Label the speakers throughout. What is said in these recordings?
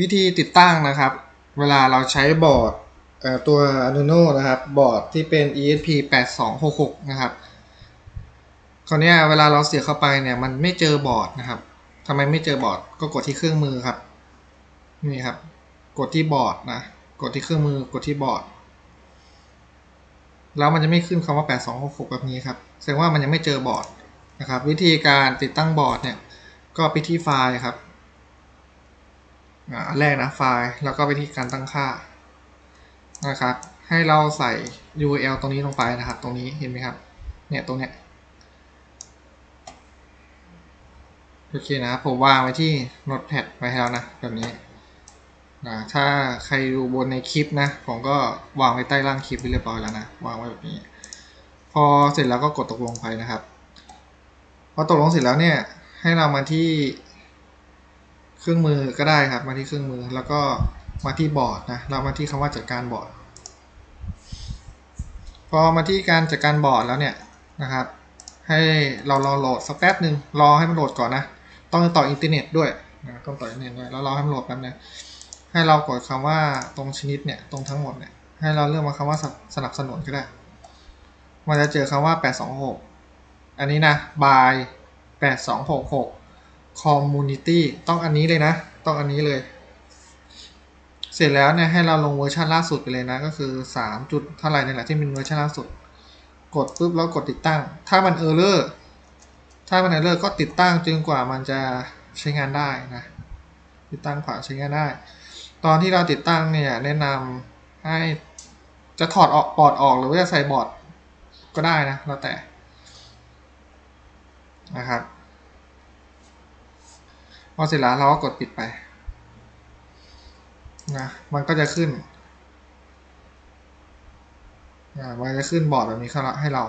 Speaker 1: วิธีติดตั้งนะครับ เวลาเราใช้บอร์ดตัว Arduino นะครับ บอร์ดที่เป็น ESP 8266 นะครับคราวนี้เวลาเราเสียบเข้าไปเนี่ยมันไม่เจอบอร์ดนะครับทำไมไม่เจอบอร์ดก็กดที่เครื่องมือครับนี่ครับ กดที่บอร์ดนะกดที่เครื่องมือกดที่บอร์ดแล้วมันจะไม่ขึ้นคำว่า 8266 แบบนี้ครับ แสดงว่ามันยังไม่เจอบอร์ดนะครับ วิธีการติดตั้งบอร์ดเนี่ย ก็ไปที่ไฟล์ครับ อ่าอันแรกนะไฟล์แล้วก็ไปที่การตั้งค่านะครับให้เราใส่ URL ตรงนี้ลงไปนะครับ ตรงนี้เห็นไหมครับ เนี่ยตรงเนี้ยโอเคนะผมวางไว้ที่ Notepad ไว้ให้แล้วนะแบบนี้นะถ้าใครดูบนในคลิปนะ ผมก็วางไว้ใต้ล่างคลิปไปเรียบร้อยแล้วนะ วางไว้แบบนี้ พอเสร็จแล้วก็กดตกลงไปนะครับ พอตกลงเสร็จแล้วเนี่ย ให้เรามาที่ เครื่องมือก็ได้ครับ มาที่เครื่องมือแล้วก็มาที่บอร์ดนะเรามาที่คำว่าจัดการบอร์ด พอมาที่การจัดการบอร์ดแล้วเนี่ยนะครับ ให้เรารอโหลดสักแป๊บหนึ่งรอให้มันโหลดก่อนนะ ต้องต่ออินเทอร์เน็ตด้วยนะต้องต่ออินเทอร์เน็ตด้วยแล้วรอให้มันโหลดแป๊บนึงให้เรากดคำว่าตรงชนิดเนี่ยตรงทั้งหมดเนี่ยให้เราเลือกมาคำว่าสนับสนุนก็ได้ มันจะเจอคำว่า 826 อันนี้นะ by 8266 community ต้องอันนี้เลยนะ ต้องอันนี้เลย เสร็จแล้วเนี่ยให้เราลงเวอร์ชันล่าสุดไปเลยนะ ก็คือ3จุดเท่าไหร่นี่แหละที่เป็นเวอร์ชันล่าสุด กดปุ๊บแล้วกดติดตั้ง ถ้ามันเออร์เลอร์ถ้ามันเออร์เลอร์ก็ติดตั้งจนกว่ามันจะใช้งานได้นะ ติดตั้งผ่าใช้งานได้ ตอนที่เราติดตั้งเนี่ยแนะนำให้จะถอดออกปอดออกหรือว่าจะใส่บอร์ดก็ได้นะแล้วแต่นะครับ พอเสร็จแล้วเราก็กดปิดไปนะมันก็จะขึ้นอ่ามันจะขึ้นบอร์ดแบบนี้ให้เรา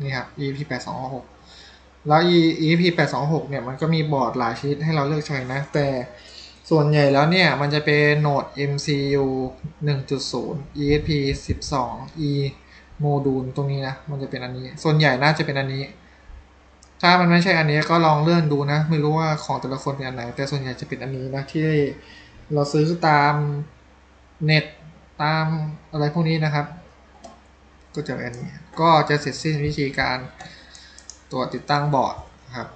Speaker 1: นี่ครับ EP 8 2 6แล้ว EP 8 2 6เนี่ยมันก็มีบอร์ดหลายชนิดให้เราเลือกใช้นะ แต่ส่วนใหญ่แล้วเนี่ย มันจะเป็นโหนด MCU 1.0 ESP 12 E โมดูลตรงนี้นะ มันจะเป็นอันนี้ ส่วนใหญ่น่าจะเป็นอันนี้ ถ้ามันไม่ใช่อันนี้ก็ลองเลื่อนดูนะ ไม่รู้ว่าของแต่ละคนเป็นอันไหน แต่ส่วนใหญ่จะเป็นอันนี้นะที่เราซื้อตามเน็ตตามอะไรพวกนี้นะครับ ก็จะเป็นอันนี้ ก็จะเสร็จสิ้นวิธีการตัวติดตั้งบอร์ดนะครับ